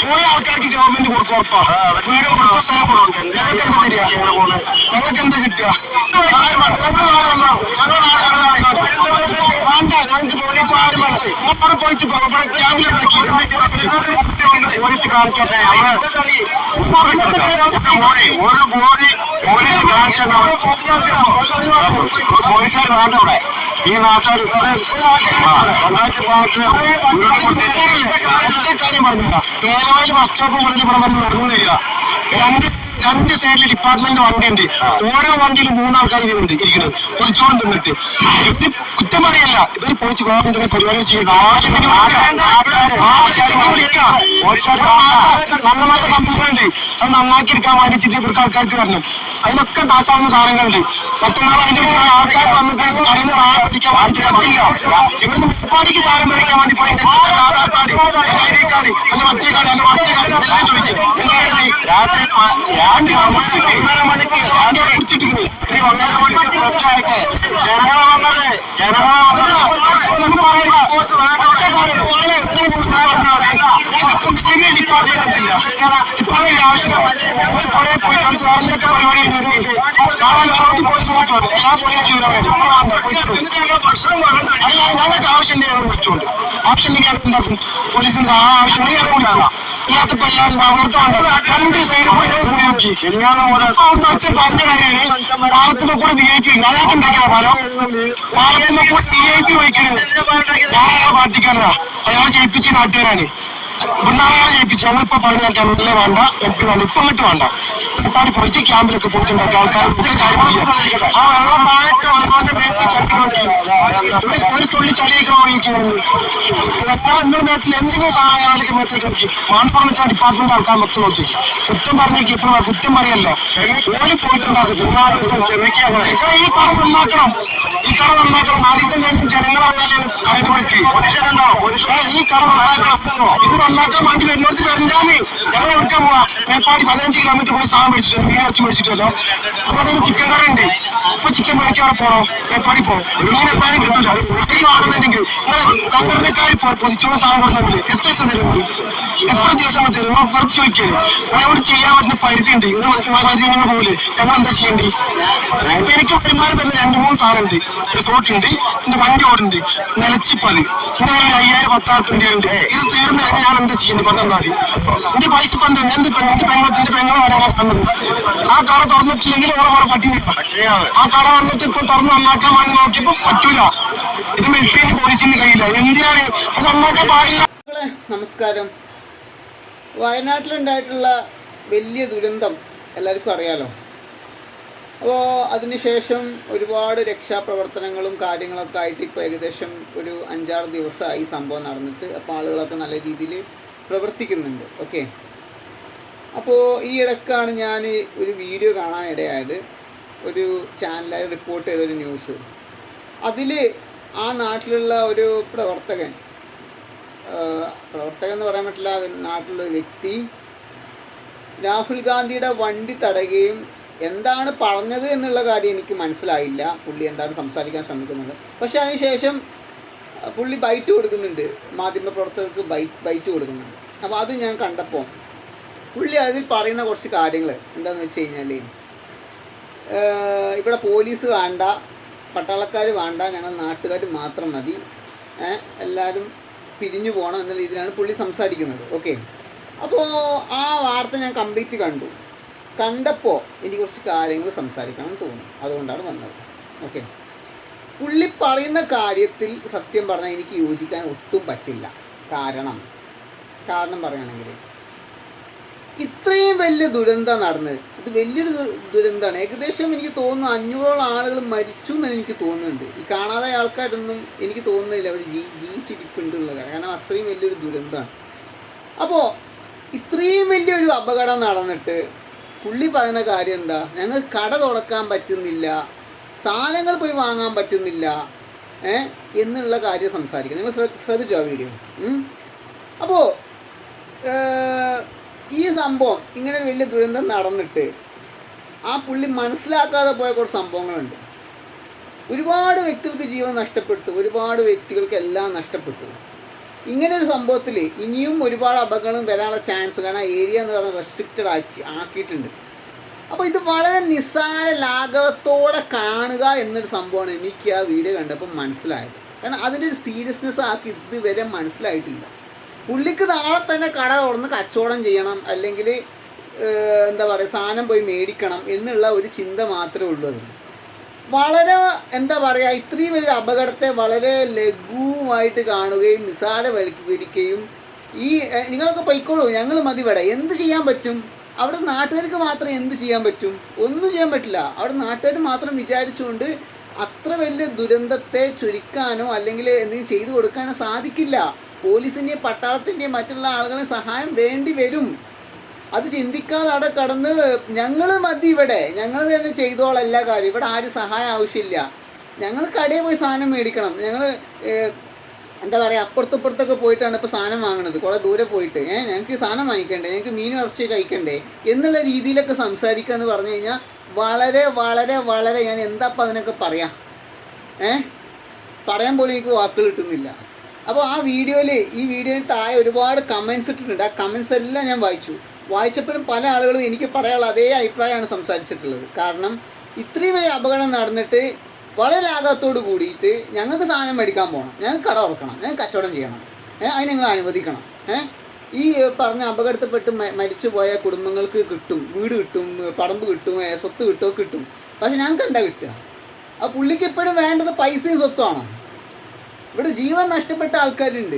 കുറെ ആൾക്കാർക്ക് ഗവൺമെന്റ് കൊടുക്കും ഉറപ്പാ വീട് കൊടുത്ത സ്ഥലം കൊടുക്കും ഞങ്ങൾക്ക് എന്താ തരിക ഞങ്ങൾക്ക് എന്താ കിട്ടുക വേണ്ട ഞങ്ങൾക്ക് പോലീസ് ആരും വേണ്ട അവിടെ പോയിട്ട് ക്യാമ്പിലുണ്ടാക്കി പോലീസ് കാണിക്കട്ടെ ഒരു ബോഡി പോലീസ് കാണിച്ചാൽ പോലീസുകാർ വേണ്ട അവിടെ ഈ നാട്ടുകാർ ബസ് സ്റ്റോപ്പ് രണ്ട് സൈഡിൽ ഡിപ്പാർട്ട്മെന്റ് വണ്ടിയുണ്ട്. ഓരോ വണ്ടിയിലും മൂന്നാൾക്കാർ ഇവരുണ്ട് ഇരിക്കുന്നത്. പൊതിച്ചോറും തിന്നിട്ട്. ഇവർ കുറ്റം പറയല്ല. ഇവർ പോയിട്ട് ഗവൺമെന്റ് പരിപാടി വിളിക്കാം നല്ല നല്ല സംഭവങ്ങളുണ്ട് അത് നന്നാക്കി എടുക്കാൻ വേണ്ടിയിട്ട് ഇവർക്ക് ആൾക്കാർക്ക് വരണം അതിലൊക്കെ താച്ചാവുന്ന സാധനങ്ങളുണ്ട് മറ്റന്നാൾ അതിന്റെ കൂടെ ആൾക്കാർ വന്നിട്ട് കടന്ന് സാധനം പിടിക്കാൻ വേണ്ടി പറ്റില്ല ഇവിടുന്ന് മുപ്പാടിക്ക് സാധനം മേടിക്കാൻ വേണ്ടി പോയി ഡി കാർഡ് അല്ല മറ്റേ കാർഡ് അല്ല മറ്റേ കാർഡ് എല്ലാം ചോദിക്കും രാത്രി രാത്രി ഒന്നര മണിക്ക് രാത്രി പിടിച്ചിട്ടിരുന്നു ഈ ഒന്നര മണിക്ക് ജനങ്ങളെ വന്നത് ജനങ്ങളെ വന്നത് ഞങ്ങൾക്ക് ആവശ്യം ഞങ്ങൾ വിളിച്ചോണ്ട് ആവശ്യം ഞങ്ങൾ ഉണ്ടാക്കും പോലീസിന് ആവശ്യം ഞങ്ങൾ വിളിക്കുക എല്ലാവരും അവർക്കുണ്ട് രണ്ട് സൈഡ് നോക്കി അവിടുത്തെ പറഞ്ഞ കാര്യമാണ് പാലത്തുമ്പോ കൂടെ വി ഐ പി ഞാനൊക്കെ ഉണ്ടാക്കിയ പാലം പാലത്തിന്റെ കൂടെ വി ഐ പി വഹിക്കുന്നത് ഞാനയാളെ പാർട്ടിക്കാരനാ അയാളെ ജയിപ്പിച്ച നാട്ടുകാരാണ്. ഇവിടുന്ന് അയാളെ ജയിപ്പിച്ചു. നമ്മളിപ്പോ പറഞ്ഞ എം എൽ എ വേണ്ട എം പി വേണ്ട. ഇപ്പൊ എന്നിട്ട് വേണ്ട. ഒരുപാട് പോയിട്ട് ക്യാമ്പിലൊക്കെ പോയിട്ടുണ്ടാക്കി. ആൾക്കാർ ഒക്കെ ചാടി ആ വെള്ളം ഒരു- തുള്ളി ചളിയൊക്കെ ഒഴിക്കുന്നു എന്റെ മേത്തിൽ എന്തെങ്കിലും സഹായം അവർക്ക് മേത്തേക്ക് നോക്കി മാൻപുറത്ത് ഡിപ്പാർട്ട്മെന്റ് ആൾക്കാർ മൊത്തം നോക്കി. കുറ്റം പറഞ്ഞേക്ക് ഇപ്പൊ കുറ്റം പറയല്ല? ഓൽ പോയിട്ടുണ്ടാക്കും. ഈ കട നന്നാക്കണം. ഈ കട നന്നാക്കണം. ആദ്യം കഴിഞ്ഞ് കടന്നു പിടിക്കും ഈ കട നന്നാക്കണം. ഇത് നന്നാക്കാൻ വേണ്ടി വരുന്നവർക്ക് വരണ്ടാമേ ഞങ്ങൾ എടുക്കാൻ പോവാ. മേപ്പാടി പതിനഞ്ച് കിലോമീറ്റർ പോയി സാധനം മേടിച്ചിട്ട് മീൻ ഇറച്ചി മേടിച്ചിട്ടല്ലോ ചിക്കൻ കറി ഉണ്ട്. ഇപ്പൊ ചിക്കൻ മേടിക്കാൻ അവിടെ പോണോ മേപ്പാടി പോകും മീൻ എന്തായാലും കിട്ടില്ല ഈ ആണെന്നുണ്ടെങ്കിൽ നിങ്ങളെ സംഘടനക്കാർ പൊതിച്ചോളം സാധനം കൊടുക്കുന്നില്ല എത്ര ദിവസം തരും എത്ര ദിവസം തരും? കുറച്ച് ചോദിക്കരുത് ഞങ്ങളോട് ചെയ്യാൻ പറ്റുന്ന പരിധി ഉണ്ട്. നിങ്ങൾ പോലെ ഞങ്ങൾ എന്താ ചെയ്യണ്ടേ ഇപ്പൊ എനിക്ക് വരുമാനം തന്നെ രണ്ടു മൂന്ന് സാധനം ഉണ്ട്. റിസോർട്ട് ഉണ്ട് എന്റെ വണ്ടി ഓടുണ്ട് നിലച്ചിപ്പത്. പിന്നെ ഉണ്ട് ഇത് തീർന്ന് ഞാൻ എന്ത് ചെയ്യുന്നത് പന്ത്രണ്ടാം എന്റെ പൈസ പണ്ട് എന്റെ എന്റെ പെങ്ങളത്തിന്റെ പെങ്ങളെ വരാൻ ആ കട തുറന്നിട്ടില്ലെങ്കിൽ ഓരോ വേറെ പറ്റിയില്ല ആ കട വന്നിട്ട് ഇപ്പൊ തുറന്ന് നന്നാക്കാൻ വേണ്ടി നോക്കിയപ്പോ പറ്റൂല. ഇത് മിലിറ്ററി പോലീസിന് കഴിയില്ല എന്തിനാണ്? അത് നന്നാക്കാൻ പാടില്ല. നമസ്കാരം. വയനാട്ടിലുണ്ടായിട്ടുള്ള വലിയ ദുരന്തം എല്ലാവർക്കും അറിയാലോ? അപ്പോൾ അതിനുശേഷം ഒരുപാട് രക്ഷാപ്രവർത്തനങ്ങളും കാര്യങ്ങളൊക്കെ ആയിട്ട് ഇപ്പോൾ ഏകദേശം ഒരു അഞ്ചാറ് ദിവസമായി സംഭവം നടന്നിട്ട് അപ്പോൾ ആളുകളൊക്കെ നല്ല രീതിയിൽ പ്രവർത്തിക്കുന്നുണ്ട്. ഓക്കെ? അപ്പോൾ ഈ ഇടക്കാണ് ഞാൻ ഒരു വീഡിയോ കാണാൻ ഇടയായത്. ഒരു ചാനലായി റിപ്പോർട്ട് ചെയ്തൊരു ന്യൂസ്. അതിൽ ആ നാട്ടിലുള്ള ഒരു പ്രവർത്തകൻ പ്രവർത്തകൻ എന്ന് പറയാൻ പറ്റില്ല നാട്ടിലുള്ള വ്യക്തി രാഹുൽ ഗാന്ധിയുടെ വണ്ടി തടയുകയും എന്താണ് പറഞ്ഞത് എന്നുള്ള കാര്യം എനിക്ക് മനസ്സിലായില്ല. പുള്ളി എന്താണ് സംസാരിക്കാൻ ശ്രമിക്കുന്നത്. പക്ഷേ അതിനുശേഷം പുള്ളി ബൈറ്റ് കൊടുക്കുന്നുണ്ട്. മാധ്യമപ്രവർത്തകർക്ക് ബൈ ബൈറ്റ് കൊടുക്കുന്നുണ്ട്. അപ്പോൾ അത് ഞാൻ കണ്ടപ്പോൾ പുള്ളി അതിൽ പറയുന്ന കുറച്ച് കാര്യങ്ങൾ എന്താണെന്ന് വെച്ച് കഴിഞ്ഞാൽ ഇവിടെ പോലീസ് വേണ്ട പട്ടാളക്കാർ വേണ്ട ഞങ്ങൾ നാട്ടുകാർ മാത്രം മതി എല്ലാവരും പിരിഞ്ഞു പോകണം എന്ന രീതിയിലാണ് പുള്ളി സംസാരിക്കുന്നത്. ഓക്കെ? അപ്പോൾ ആ വാർത്ത ഞാൻ കംപ്ലീറ്റ് കണ്ടു. കണ്ടപ്പോൾ എനിക്ക് കുറച്ച് കാര്യങ്ങൾ സംസാരിക്കണം എന്ന് തോന്നി. അതുകൊണ്ടാണ് വന്നത്. ഓക്കെ പുള്ളി പറയുന്ന കാര്യത്തിൽ സത്യം പറഞ്ഞാൽ എനിക്ക് യോജിക്കാൻ ഒട്ടും പറ്റില്ല. കാരണം കാരണം പറയുകയാണെങ്കിൽ ഇത്രയും വലിയ ദുരന്തം നടന്നത് ഇത് വലിയൊരു ദുരന്തമാണ്. ഏകദേശം എനിക്ക് തോന്നുന്നു അഞ്ഞൂറോളം ആളുകൾ മരിച്ചു എന്ന് എനിക്ക് തോന്നുന്നുണ്ട്. ഈ കാണാതായ ആൾക്കാരൊന്നും എനിക്ക് തോന്നുന്നില്ല. അവർ ജീ ജീവിച്ചിരിപ്പുണ്ടുള്ള കാരണം അത്രയും വലിയൊരു ദുരന്തമാണ്. അപ്പോൾ ഇത്രയും വലിയൊരു അപകടം നടന്നിട്ട് പുള്ളി പറയുന്ന കാര്യം എന്താ? ഞങ്ങൾ കട തുറക്കാൻ പറ്റുന്നില്ല. സാധനങ്ങൾ പോയി വാങ്ങാൻ പറ്റുന്നില്ല. ഏ? എന്നുള്ള കാര്യം സംസാരിക്കുക നിങ്ങൾ ശ്രദ്ധ ശ്രദ്ധിച്ചോ ആ വീഡിയോ അപ്പോൾ ഈ സംഭവം ഇങ്ങനെ വലിയ ദുരന്തം നടന്നിട്ട് ആ പുള്ളി മനസ്സിലാക്കാതെ പോയ കുറച്ച് സംഭവങ്ങളുണ്ട്. ഒരുപാട് വ്യക്തികൾക്ക് ജീവൻ നഷ്ടപ്പെട്ടു. ഒരുപാട് വ്യക്തികൾക്ക് എല്ലാം നഷ്ടപ്പെട്ടു. ഇങ്ങനെ ഒരു സംഭവത്തിൽ ഇനിയും ഒരുപാട് അപകടം വരാനുള്ള ചാൻസ് കാരണം ഏരിയ എന്ന് പറയുന്നത് റെസ്ട്രിക്റ്റഡ് ആക്കി ആക്കിയിട്ടുണ്ട്. അപ്പോൾ ഇത് വളരെ നിസ്സാര ലാഘവത്തോടെ കാണുക എന്നൊരു സംഭവമാണ് എനിക്ക് ആ വീഡിയോ കണ്ടപ്പോൾ മനസ്സിലായത്. കാരണം അതിന്റെ ഒരു സീരിയസ്നെസ് ആക്കി ഇതുവരെ മനസ്സിലായിട്ടില്ല. പുള്ളിക്ക് നാളെ തന്നെ കട തുറന്ന് കച്ചവടം ചെയ്യണം അല്ലെങ്കിൽ എന്താ പറയുക സാധനം പോയി മേടിക്കണം എന്നുള്ള ഒരു ചിന്ത മാത്രമേ ഉള്ളൂ അതിന് വളരെ എന്താ പറയുക ഇത്രയും വലിയ അപകടത്തെ വളരെ ലഘുവായിട്ട് കാണുകയും നിസാരവൽക്കരിക്കുകയും ഈ നിങ്ങളൊക്കെ പൊയ്ക്കോളൂ ഞങ്ങൾ മതി ഇവിടെ. എന്ത് ചെയ്യാൻ പറ്റും? അവിടെ നാട്ടുകാർക്ക് മാത്രം എന്ത് ചെയ്യാൻ പറ്റും? ഒന്നും ചെയ്യാൻ പറ്റില്ല. അവിടെ നാട്ടുകാർ മാത്രം വിചാരിച്ചുകൊണ്ട് അത്ര വലിയ ദുരന്തത്തെ ചുരുക്കാനോ അല്ലെങ്കിൽ എന്തെങ്കിലും ചെയ്തു കൊടുക്കാനോ സാധിക്കില്ല. പോലീസിന്റെയും പട്ടാളത്തിന്റെയും മറ്റുള്ള ആളുകളെ സഹായം വേണ്ടി വരും. അത് ചിന്തിക്കാതെ അവിടെ കടന്ന് ഞങ്ങൾ മതി ഇവിടെ. ഞങ്ങൾ തന്നെ ചെയ്തോളാം എല്ലാ കാര്യം ഇവിടെ ആരും സഹായം ആവശ്യമില്ല. ഞങ്ങൾ കടയിൽ പോയി സാധനം മേടിക്കണം. ഞങ്ങൾ എന്താ പറയുക അപ്പുറത്തപ്പുറത്തൊക്കെ പോയിട്ടാണ് ഇപ്പോൾ സാധനം വാങ്ങണത്. കുറേ ദൂരെ പോയിട്ട്. ഏഹ് ഞങ്ങൾക്ക് സാധനം വാങ്ങിക്കണ്ടേ? ഞങ്ങൾക്ക് മീൻ ഇറച്ചി കഴിക്കണ്ടേ? എന്നുള്ള രീതിയിലൊക്കെ സംസാരിക്കുക എന്ന് പറഞ്ഞു കഴിഞ്ഞാൽ വളരെ വളരെ വളരെ ഞാൻ എന്താപ്പം അതിനൊക്കെ പറയാം? ഏഹ് പറയാൻ പോലും എനിക്ക് വാക്കുകൾ കിട്ടുന്നില്ല. അപ്പോൾ ആ വീഡിയോയിൽ ഈ വീഡിയോയിൽ താഴെ ഒരുപാട് കമൻസ് ഇട്ടിട്ടുണ്ട്. ആ കമൻസ് എല്ലാം ഞാൻ വായിച്ചു. വായിച്ചപ്പോഴും പല ആളുകളും എനിക്ക് പറയാനുള്ള അതേ അഭിപ്രായമാണ് സംസാരിച്ചിട്ടുള്ളത്. കാരണം ഇത്രയും വലിയ അപകടം നടന്നിട്ട് വളരെ ആഘാതത്തോട് കൂടിയിട്ട് ഞങ്ങൾക്ക് സാധനം മേടിക്കാൻ പോകണം. ഞങ്ങൾക്ക് കട തുറക്കണം. ഞങ്ങൾക്ക് കച്ചവടം ചെയ്യണം. ഏഹ് അതിന് നിങ്ങൾ അനുവദിക്കണം. ഏഹ് ഈ പറഞ്ഞ അപകടത്തിൽപ്പെട്ട് മരിച്ചു പോയ കുടുംബങ്ങൾക്ക് കിട്ടും. വീട് കിട്ടും പറമ്പ് കിട്ടും സ്വത്ത് കിട്ടും കിട്ടും. പക്ഷെ ഞങ്ങൾക്ക് എന്താ കിട്ടുക? ആ പുള്ളിക്ക് എപ്പോഴും വേണ്ടത് പൈസയും സ്വത്തുമാണ്. ഇവിടെ ജീവൻ നഷ്ടപ്പെട്ട ആൾക്കാരുണ്ട്.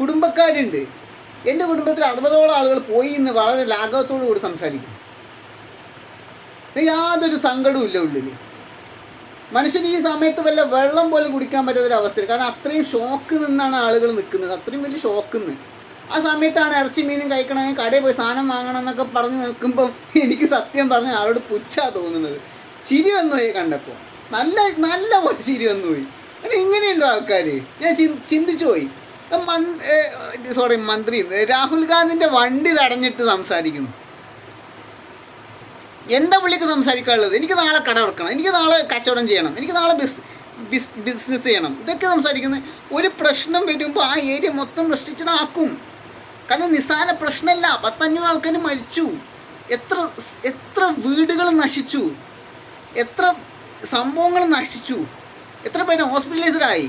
കുടുംബക്കാരുണ്ട്. എന്റെ കുടുംബത്തിൽ അറുപതോളം ആളുകൾ പോയി എന്ന് വളരെ ലാഘവത്തോടു കൂടി സംസാരിക്കും. യാതൊരു സങ്കടവും ഇല്ല ഉള്ളിൽ മനുഷ്യന് ഈ സമയത്ത് വല്ല വെള്ളം പോലും കുടിക്കാൻ പറ്റാത്തൊരവസ്ഥയിൽ കാരണം അത്രയും ഷോക്ക് നിന്നാണ് ആളുകൾ നിൽക്കുന്നത്. അത്രയും വലിയ ഷോക്ക് നിന്ന് ആ സമയത്താണ് ഇറച്ചി മീനും കഴിക്കണമെങ്കിൽ കടയിൽ പോയി സാധനം വാങ്ങണം എന്നൊക്കെ പറഞ്ഞ് നിൽക്കുമ്പോൾ എനിക്ക് സത്യം പറഞ്ഞ ആളോട് പുച്ഛാ തോന്നുന്നത്. ചിരി വന്നു പോയി കണ്ടപ്പോൾ നല്ല നല്ല പോലെ ചിരി വന്നുപോയി അങ്ങനെ ഇങ്ങനെയുണ്ടോ ആൾക്കാർ ഞാൻ ചിന്തിച്ചു പോയി. സോറി മന്ത്രി. രാഹുൽ ഗാന്ധിന്റെ വണ്ടി തടഞ്ഞിട്ട് സംസാരിക്കുന്നു. എന്താ പുള്ളിക്ക് സംസാരിക്കാനുള്ളത്? എനിക്ക് നാളെ കട വെക്കണം എനിക്ക് നാളെ കച്ചവടം ചെയ്യണം. എനിക്ക് നാളെ ബിസ് ബിസ് ബിസിനസ് ചെയ്യണം. ഇതൊക്കെ സംസാരിക്കുന്നത് ഒരു പ്രശ്നം വരുമ്പോൾ ആ ഏരിയ മൊത്തം റെസ്ട്രിക്റ്റഡ് ആക്കും. കാരണം നിസ്സാര പ്രശ്നമല്ല പത്തഞ്ഞൂറ് ആൾക്കാർ മരിച്ചു. എത്ര എത്ര വീടുകൾ നശിച്ചു. എത്ര സംഭവങ്ങൾ നശിച്ചു. എത്ര പേര് ഹോസ്പിറ്റലൈസ്ഡായി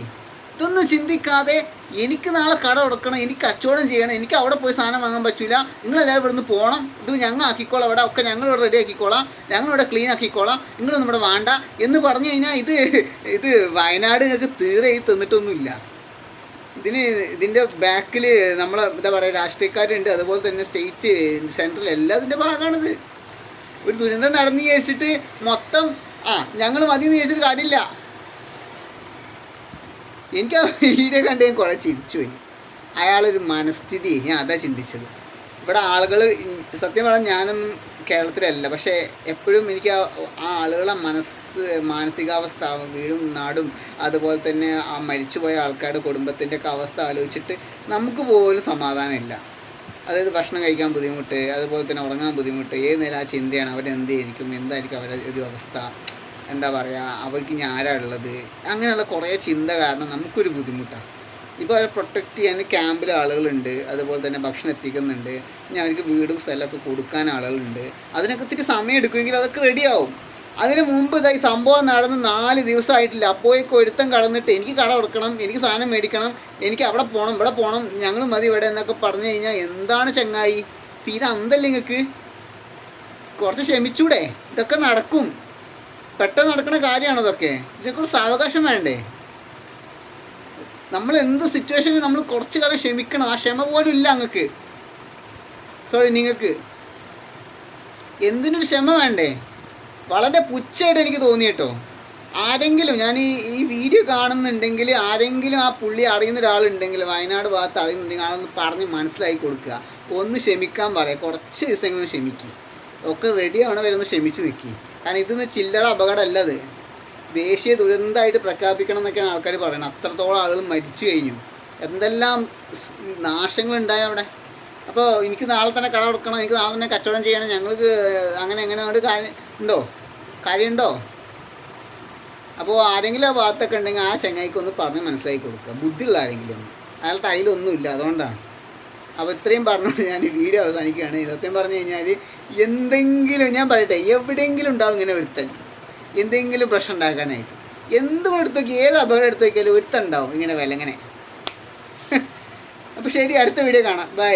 ഇതൊന്നും ചിന്തിക്കാതെ എനിക്ക് നാളെ കട കൊടുക്കണം എനിക്ക് കച്ചവടം ചെയ്യണം എനിക്ക് അവിടെ പോയി സാധനം വാങ്ങാൻ പറ്റില്ല നിങ്ങളെല്ലാവരും ഇവിടുന്ന് പോകണം ഇത് ഞങ്ങൾ ആക്കിക്കോളാം അവിടെ ഒക്കെ ഞങ്ങൾ ഇവിടെ റെഡി ആക്കിക്കോളാം. ഞങ്ങൾ ഇവിടെ ക്ലീൻ ആക്കിക്കോളാം. നിങ്ങളൊന്നും ഇവിടെ വേണ്ട എന്ന് പറഞ്ഞു കഴിഞ്ഞാൽ ഇത് ഇത് വയനാട് ഞങ്ങൾക്ക് തീരെ ഈ തന്നിട്ടൊന്നുമില്ല. ഇതിന് ഇതിന്റെ ബാക്കിൽ നമ്മൾ എന്താ പറയുക രാഷ്ട്രീയക്കാരുണ്ട്. അതുപോലെ തന്നെ സ്റ്റേറ്റ് സെൻട്രൽ എല്ലാം ഇതിന്റെ ഭാഗമാണിത്. ഒരു ദുരന്തം നടന്നു വിചാരിച്ചിട്ട് മൊത്തം ആ ഞങ്ങൾ മതി എന്ന് വിചാരിച്ചിട്ട് കാര്യമില്ല. എനിക്ക് ആ വീഡിയോ കണ്ട് ഞാൻ കുറേ ചിരിച്ചു പോയി. അയാളൊരു മനസ്ഥിതി ഞാൻ അതാ ചിന്തിച്ചത്. ഇവിടെ ആളുകൾ സത്യം പറഞ്ഞാൽ ഞാനൊന്നും കേരളത്തിലല്ല പക്ഷേ എപ്പോഴും എനിക്ക് ആ ആളുകളെ മനസ്സ് മാനസികാവസ്ഥ വീടും നാടും അതുപോലെ തന്നെ ആ മരിച്ചുപോയ ആൾക്കാരുടെ കുടുംബത്തിന്റെ ഒക്കെ അവസ്ഥ ആലോചിച്ചിട്ട് നമുക്ക് പോലും സമാധാനമില്ല. അതായത് ഭക്ഷണം കഴിക്കാൻ ബുദ്ധിമുട്ട് അതുപോലെ തന്നെ ഉറങ്ങാൻ ബുദ്ധിമുട്ട് ഏത് നേരം ആ ചിന്തയാണ് അവരെന്തായിരിക്കും എന്തായിരിക്കും അവരുടെ ഒരു അവസ്ഥ. എന്താ പറയുക അവൾക്ക് ആരാ ഉള്ളത്? അങ്ങനെയുള്ള കുറേ ചിന്ത കാരണം നമുക്കൊരു ബുദ്ധിമുട്ടാണ് ഇപ്പോൾ അവരെ പ്രൊട്ടക്റ്റ് ചെയ്യാൻ ക്യാമ്പിൽ ആളുകളുണ്ട് അതുപോലെ തന്നെ ഭക്ഷണം എത്തിക്കുന്നുണ്ട് ഇനി അവർക്ക് വീടും സ്ഥലമൊക്കെ കൊടുക്കാൻ ആളുകളുണ്ട്. അതിനൊക്കെ ഇത്തിരി സമയം എടുക്കുമെങ്കിൽ അതൊക്കെ റെഡിയാവും അതിന് മുമ്പ് ഇതായി സംഭവം നടന്ന് നാല് ദിവസമായിട്ടില്ല. അപ്പോഴേക്കും ഒരുത്തം കടന്നിട്ട് എനിക്ക് കട കൊടുക്കണം എനിക്ക് സാധനം മേടിക്കണം എനിക്ക് അവിടെ പോകണം ഇവിടെ പോകണം ഞങ്ങൾ മതി ഇവിടെ എന്നൊക്കെ പറഞ്ഞു കഴിഞ്ഞാൽ എന്താണ് ചങ്ങായി? തീരെ അന്തല്ലേ നിങ്ങൾക്ക് കുറച്ച് ക്ഷമിച്ചൂടെ. ഇതൊക്കെ നടക്കും. പെട്ടെന്ന് നടക്കുന്ന കാര്യമാണ് ഇതൊക്കെ? ഇതിനെക്കുറിച്ച് അവകാശം വേണ്ടേ? നമ്മൾ എന്ത് സിറ്റുവേഷനിൽ നമ്മൾ കുറച്ച് കാലം ക്ഷമിക്കണം. ആ ക്ഷമ പോലും ഇല്ല അങ്ങക്ക്. സോറി നിങ്ങൾക്ക്. എന്തിനൊരു ക്ഷമ വേണ്ടേ? വളരെ പുച്ഛമായിട്ട് എനിക്ക് തോന്നി കേട്ടോ. ആരെങ്കിലും ഞാൻ ഈ ഈ വീഡിയോ കാണുന്നുണ്ടെങ്കിൽ ആരെങ്കിലും ആ പുള്ളി അറിയുന്ന ഒരാളുണ്ടെങ്കിൽ വയനാട് ഭാഗത്ത് അറിയുന്നുണ്ടെങ്കിൽ ആളൊന്ന് പറഞ്ഞ് മനസ്സിലാക്കി കൊടുക്കുക. ഒന്ന് ക്ഷമിക്കാൻ പറയാം. കുറച്ച് ദിവസങ്ങൾ ക്ഷമിക്കുക ഒക്കെ റെഡി വരെ ഒന്ന് ക്ഷമിച്ച് നിൽക്കി കാരണം ഇതൊന്ന് ചില്ലറ അപകടമല്ല അത്. ദേശീയ ദുരന്തമായിട്ട് പ്രഖ്യാപിക്കണം എന്നൊക്കെയാണ് ആൾക്കാർ പറയുന്നത്. അത്രത്തോളം ആളുകൾ മരിച്ചു കഴിഞ്ഞു. എന്തെല്ലാം നാശങ്ങൾ ഉണ്ടായ അവിടെ? അപ്പോൾ എനിക്ക് നാളെ തന്നെ കട കൊടുക്കണം എനിക്ക് നാളെ തന്നെ കച്ചവടം ചെയ്യണം ഞങ്ങൾക്ക് അങ്ങനെ എങ്ങനെ കൊണ്ട് കാര്യം ഉണ്ടോ? കാര്യമുണ്ടോ? അപ്പോൾ ആരെങ്കിലും ആ ഭാഗത്തൊക്കെ ഉണ്ടെങ്കിൽ ആ ചങ്ങായിക്കൊന്ന് പറഞ്ഞ് മനസ്സിലാക്കി കൊടുക്കുക. ബുദ്ധിയുള്ള ആരെങ്കിലും ഒന്ന്. അയാൾ തൈലൊന്നുമില്ല അതുകൊണ്ടാണ്. അപ്പോൾ ഇത്രയും പറഞ്ഞുകൊണ്ട് ഞാൻ ഈ വീഡിയോ അവസാനിക്കുകയാണ്. സത്യം പറഞ്ഞു കഴിഞ്ഞാൽ എന്തെങ്കിലും ഞാൻ പറയട്ടെ എവിടെയെങ്കിലും ഉണ്ടാവും ഇങ്ങനെ ഒരുത്തൻ. എന്തെങ്കിലും പ്രശ്നം ഉണ്ടാക്കാനായിട്ട്. എന്ത് എടുത്തു നോക്കി ഏത് അപകടം എടുത്തു നോക്കിയാലും ഇങ്ങനെ വില ഇങ്ങനെ. അപ്പോൾ ശരി അടുത്ത വീഡിയോ കാണാം. ബൈ